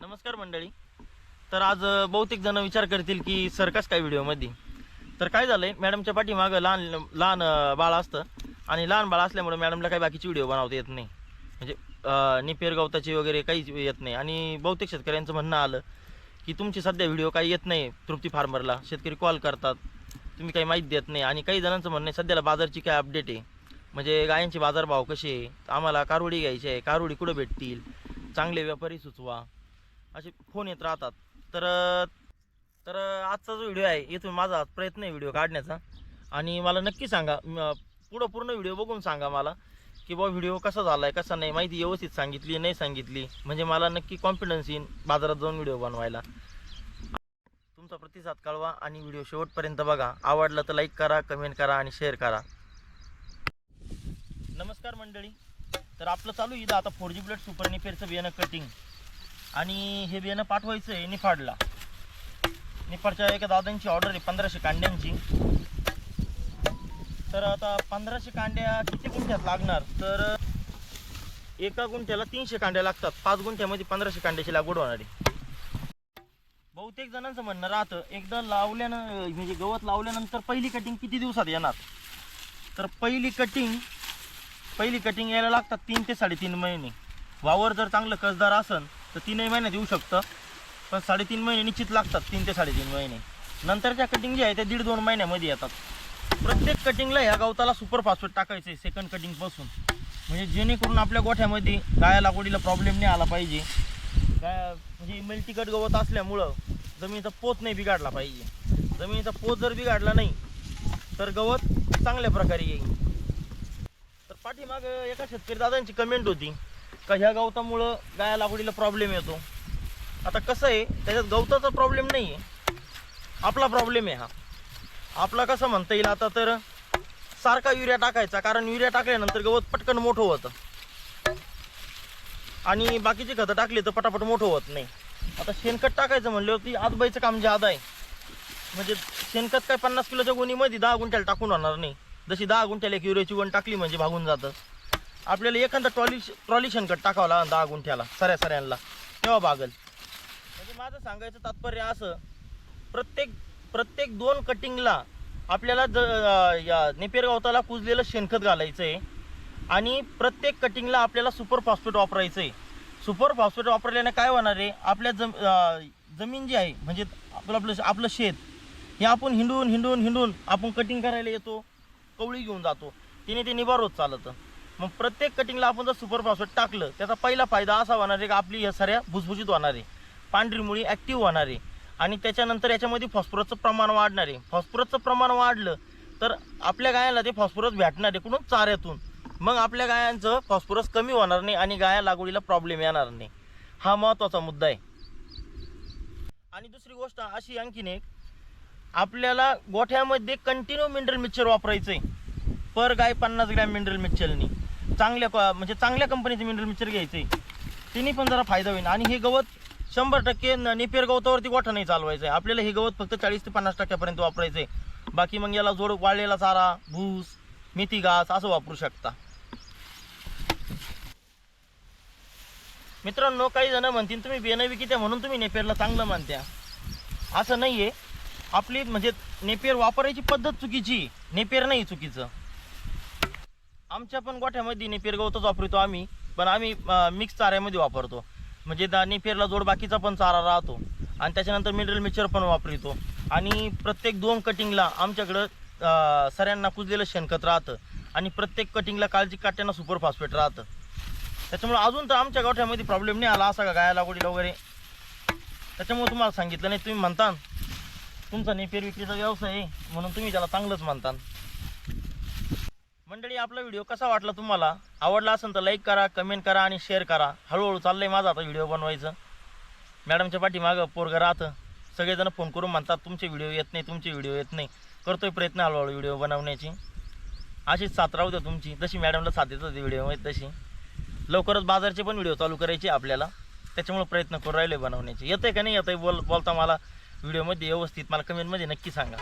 नमस्कार मंडळी. तर आज बहुतेक जण विचार करतील की सरकस काय व्हिडिओमध्ये? तर काय झालंय मॅडमच्या पाठीमागं लहान लहान बाळ असतं आणि लहान बाळ असल्यामुळे मॅडमला काही बाकीची व्हिडिओ बनवता येत नाही. म्हणजे निपेर गवताची वगैरे काहीच येत नाही. आणि बहुतेक शेतकऱ्यांचं म्हणणं आलं की तुमची सध्या व्हिडिओ काही येत नाही तृप्ती फार्मरला. शेतकरी कॉल करतात तुम्ही काही माहिती देत नाही. आणि काही जणांचं म्हणणं आहे सध्याला बाजारची काय अपडेट आहे? म्हणजे गायांचे बाजारभाव कसे आहे? आम्हाला कारोडी घ्यायची आहे कारोडी कुठं भेटतील? चांगले व्यापारी सुचवा. असे फोन येत राहतात. तर तर आजचा जो व्हिडिओ आहे इथून माझा प्रयत्न आहे व्हिडिओ काढण्याचा. आणि मला नक्की सांगा पुढं पूर्ण व्हिडिओ बघून सांगा मला की बाबा व्हिडिओ कसा झाला आहे कसा नाही माहिती व्यवस्थित सांगितली नाही सांगितली. म्हणजे मला नक्की कॉन्फिडन्स येईन बाजारात जाऊन व्हिडिओ बनवायला. तुमचा प्रतिसाद कळवा आणि व्हिडिओ शेवटपर्यंत बघा. आवडला तर लाईक करा कमेंट करा आणि शेअर करा. नमस्कार मंडळी. तर आपलं चालू आहे इथं आता फोर जी ब्लड सुपर निफेरचं बियाणं कटिंग आणि हे बियाणं पाठवायचं आहे निफाडला. निफाडच्या एका दादांची ऑर्डर आहे पंधराशे कांड्यांची. तर आता पंधराशे कांड्या किती गुंठ्यात लागणार? तर एका गुंठ्याला तीनशे कांड्या लागतात. पाच गुंठ्यामध्ये पंधराशे कांड्याची लागवड होणार आहे. बहुतेक जणांचं म्हणणं राहतं एकदा लावल्यानं म्हणजे गवत लावल्यानंतर पहिली कटिंग किती दिवसात येणार? तर पहिली कटिंग पहिली कटिंग यायला लागतात तीन ते साडेतीन महिने. वावर जर चांगलं कसदार असन तर तीनही महिन्यात येऊ शकतं. पण साडेतीन महिने निश्चित लागतात तीन ते साडेतीन महिने. नंतरच्या कटिंग जी आहे त्या दीड दोन महिन्यामध्ये येतात. प्रत्येक कटिंगला ह्या गवताला सुपर फॉस्फेट टाकायचं आहे सेकंड कटिंगपासून म्हणजे जेणेकरून आपल्या गोठ्यामध्ये गाया लागवडीला प्रॉब्लेम नाही आला पाहिजे. काय म्हणजे मल्टीकट गवत असल्यामुळं जमिनीचा पोत नाही बिघाडला पाहिजे. जमिनीचा पोत जर बिघाडला नाही तर गवत चांगल्या प्रकारे येईल. तर पाठीमाग एका शेतकरी दादांची कमेंट होती. का ह्या गवतामुळं गाया लागवडीला प्रॉब्लेम येतो? आता कसं आहे त्याच्यात गवताचा प्रॉब्लेम नाही आहे आपला प्रॉब्लेम आहे हा. आपला कसं म्हणता येईल आता तर सारखा युरिया टाकायचा कारण युरिया टाकल्यानंतर गवत पटकन मोठं होतं. आणि बाकीची खतं टाकली तर पटापट मोठं होत नाही. आता शेणखत टाकायचं म्हणल्यावरती आजबाईचं काम ज्यादा आहे म्हणजे शेणखत काय पन्नास किलोच्या गुणीमध्ये दहा गुंठ्याला टाकून होणार नाही. जशी दहा गुंठ्याला एक युरियाची गुण टाकली म्हणजे भागून जातं. आपल्याला एखादा ट्रॉली ट्रॉली शेणखत टाकावं लागेल दहा गुंठ्याला सऱ्या सऱ्यांना. तेव्हा बागल. म्हणजे माझं सांगायचं तात्पर्य असं प्रत्येक प्रत्येक दोन कटिंगला आपल्याला ज या नेपेर गवताला कुजलेलं शेणखत घालायचं आहे आणि प्रत्येक कटिंगला आपल्याला सुपर फॉस्फेट वापरायचं आहे सुपर फॉस्फेट वापरल्याने काय होणार आहे? आपल्या जम जमीन जी आहे म्हणजे आपलं आपलं आपलं शेत हे आपण हिंडून हिंडून हिंडून आपण कटिंग करायला येतो कवळी घेऊन जातो. तिने ते निभार होत चालतं. मग प्रत्येक कटिंगला आपण जर सुपर फॉस्फेट टाकलं त्याचा पहिला फायदा असा होणार आहे की आपली या साऱ्या भुसभुशीत होणार आहे. पांढरी मुळी ॲक्टिव्ह होणार आहे. आणि त्याच्यानंतर याच्यामध्ये फॉस्फरसचं प्रमाण वाढणार आहे. फॉस्फरसचं प्रमाण वाढलं तर आपल्या गायाला ते फॉस्फरस भेटणार आहे कुठून? चाऱ्यातून. मग आपल्या गायांचं फॉस्फरस कमी होणार नाही आणि गाया लागवडीला प्रॉब्लेम येणार नाही. हा महत्त्वाचा मुद्दा आहे. आणि दुसरी गोष्ट अशी आणखीन एक आपल्याला गोठ्यामध्ये कंटिन्यू मिनरल मिक्सर वापरायचं आहे पर गाय पन्नास ग्रॅम मिनरल मिक्सरनी चांगल्या म्हणजे चांगल्या कंपनीचं मिनरल मिक्सर घ्यायचं. आहे तिने पण जरा फायदा होईल आणि हे गवत शंभर टक्के नेपेर गवतावरती गोठा नाही चालवायचं आहे आपल्याला हे गवत फक्त चाळीस ते पन्नास टक्क्यापर्यंत वापरायचं आहे बाकी मग याला जोड वाळलेला चारा भूस मेथी घास असं वापरू शकता. मित्रांनो काही जण म्हणतील तुम्ही बियाणं विकित्या म्हणून तुम्ही नेपेरला चांगलं मानत्या. असं नाही आहे आपली म्हणजे नेपेर वापरायची पद्धत चुकीची. नेपेर नाही चुकीचं. आमच्या पण गोठ्यामध्ये नेपेर गवतच वापरतो आम्ही. पण आम्ही मिक्स चाऱ्यामध्ये वापरतो. म्हणजे दा नेपेरला जोड बाकीचा पण चारा राहतो. आणि त्याच्यानंतर मिनरल मिक्सर पण वापरतो. आणि प्रत्येक दोन कटिंगला आमच्याकडं सऱ्यांना कुजलेलं शेणखत राहतं. आणि प्रत्येक कटिंगला काळजी काट्यांना सुपर फॉस्फेट राहतं. त्याच्यामुळे अजून तर आमच्या गोठ्यामध्ये प्रॉब्लेम नाही आला. असा का गाया लागवडीला वगैरे? त्याच्यामुळे तुम्हाला सांगितलं नाही. तुम्ही म्हणता तुमचा नेपेर विक्रीचा व्यवसाय आहे. म्हणून तुम्ही त्याला चांगलंच म्हणता मंडळी आपला व्हिडिओ कसा वाटला तुम्हाला? आवडला असेल तर लाईक करा कमेंट करा आणि शेअर करा. हळूहळू चाललंय माझा आता व्हिडिओ बनवायचं. मॅडमच्या पाठीमागं पोरगं राहतं. सगळेजण फोन करून म्हणतात तुमचे व्हिडिओ येत नाही तुमचे व्हिडिओ येत नाही. करतोय प्रयत्न हळूहळू व्हिडिओ बनवण्याची. अशीच साथ राहू द्या तुमची. जशी मॅडमला साथ येत होती व्हिडिओ तशी. लवकरच बाजारचे पण व्हिडिओ चालू करायचे आपल्याला. त्याच्यामुळे प्रयत्न करू राहिले बनवण्याचे. येतंय का नाही? येतंय. बोल बोलता मला. व्हिडिओमध्ये व्यवस्थित मला कमेंटमध्ये नक्की सांगा.